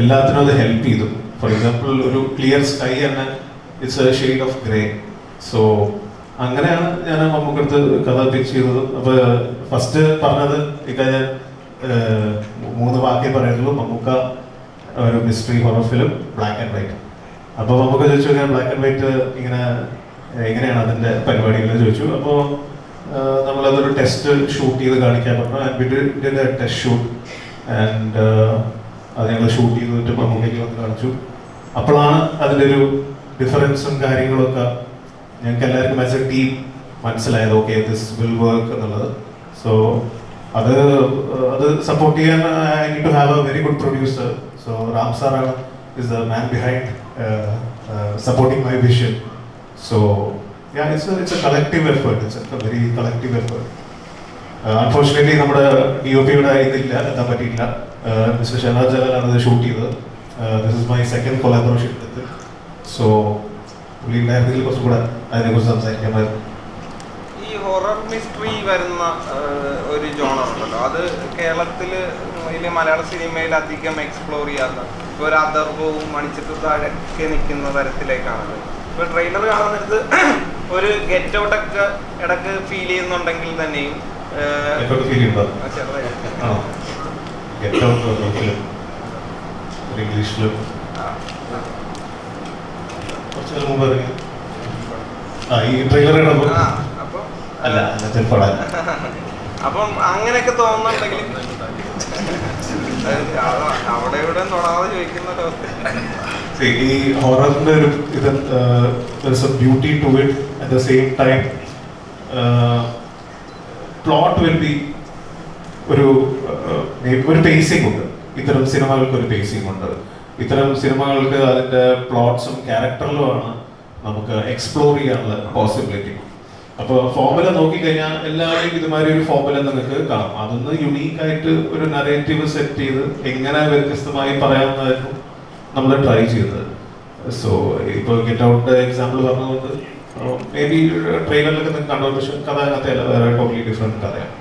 എല്ലാത്തിനും അത് ഹെൽപ്പ് ചെയ്തു. ഫോർ എക്സാമ്പിൾ ഒരു ക്ലിയർ സ്കൈ തന്നെ it's a shade of grey so അങ്ങനെയാണ് ഞാൻ മമ്മൂക്കടുത്ത് കഥ പിച്ച് ചെയ്തത്. അപ്പൊ ഫസ്റ്റ് പറഞ്ഞത് ഇക്ക ഞാൻ മൂന്ന് വാക്കേ പറയുള്ളൂ മമ്മൂക്ക ഒരു mystery horror film black and white അപ്പോൾ മമ്മൂക്ക ചോദിച്ചു കഴിഞ്ഞാൽ ബ്ലാക്ക് ആൻഡ് വൈറ്റ് ഇങ്ങനെ എങ്ങനെയാണ് അതിന്റെ പരിപാടികൾ ചോദിച്ചു. അപ്പോൾ നമ്മളതൊരു ടെസ്റ്റ് ഷൂട്ട് ചെയ്ത് കാണിക്കാൻ പറഞ്ഞു. ആൻഡ് ടെസ്റ്റ് ഷൂട്ട് ആൻഡ് അത് ഞങ്ങൾ ഷൂട്ട് ചെയ്തിട്ട് മമ്മൂക്കയ്ക്ക് വന്ന് കാണിച്ചു. അപ്പോഴാണ് അതിന്റെ ഒരു ഡിഫറൻസും കാര്യങ്ങളൊക്കെ ഞങ്ങൾക്ക് എല്ലാവർക്കും ആസ് എ ടീം മനസ്സിലായത്. ഓക്കെ ദിസ് വിൽ വർക്ക് എന്നുള്ളത്. സോ അത് അത് സപ്പോർട്ട് ചെയ്യാൻ I need to have a very good producer so Ram സാറാണ് is the man behind supporting my vision so it's it's a collective effort it's a very collective effort unfortunately നമ്മുടെ D O പിയുടെ ഇതില്ല എത്താൻ പറ്റിയില്ല mister Shahnad ജലാലാണ് ഇത് shoot ചെയ്തത്. This is my second collaboration with so പുള്ളി ഉണ്ടായിരുന്നെങ്കിൽ കുറച്ചും കൂടെ അതിനെക്കുറിച്ച് സംസാരിക്കാമായിരുന്നു. ഈ ഹൊറർ മിസ്റ്ററി വരുന്ന ഒരു ജോണർ ഉണ്ടല്ലോ. അത് കേരളത്തിൽ മലയാള സിനിമയിൽ അധികം എക്സ്പ്ലോർ ചെയ്യാത്ത ഇപ്പൊ ഒരു അതർവവും മണിച്ചിട്ട് താഴെയൊക്കെ നിൽക്കുന്ന തരത്തിലേക്കാണത്. ഇപ്പൊ ട്രെയിലർ കാണാൻ ഒരു ഗെറ്റ് ഔട്ട് ഒക്കെ ഇടയ്ക്ക് ഫീൽ ചെയ്യുന്നുണ്ടെങ്കിൽ തന്നെയും ഇംഗ്ലീഷിലും. കുറച്ച് മുമ്പ് ആ ഈ ട്രെയിലർ ഇടുമ്പോൾ അപ്പൊ അല്ല അങ്ങനത്തെ പടം. അപ്പം അങ്ങനെയൊക്കെ തോന്നുന്നുണ്ടെങ്കിൽ അവിടെ ഇവിടെ തൊടാതെ ചോദിക്കുന്ന See, ഈ ഹൊററിന്റെ ഒരു ഇത് beauty to it at the same time plot will be ഒരു ഒരു പേസിംഗ് ഉണ്ട്. ഇത്തരം സിനിമകൾക്ക് ഒരു പേസിംഗ് ഉണ്ട്. ഇത്തരം സിനിമകൾക്ക് അതിന്റെ പ്ലോട്ട്സും ക്യാരക്ടറിലുമാണ് നമുക്ക് എക്സ്പ്ലോർ ചെയ്യാനുള്ള പോസിബിലിറ്റി അപ്പോൾ ഫോമുല നോക്കിക്കഴിഞ്ഞാൽ എല്ലാവരും ഇതുമാതിരി ഒരു ഫോർമുല നിങ്ങൾക്ക് കാണാം. അതൊന്ന് യുണീക്ക് ആയിട്ട് ഒരു നറേറ്റീവ് സെറ്റ് ചെയ്ത് എങ്ങനെ വ്യത്യസ്തമായി പറയാമെന്നായിരുന്നു നമ്മൾ ട്രൈ ചെയ്തത്. സോ ഇപ്പോൾ ഗെറ്റ് ഔട്ട് എക്സാമ്പിൾ പറഞ്ഞതുകൊണ്ട് മേ ട്രെയിലറിലൊക്കെ കണ്ടോ പക്ഷെ കഥ അതിനകത്തെ വേറെ ടോട്ടലി ഡിഫറെന്റ് കഥയാണ്.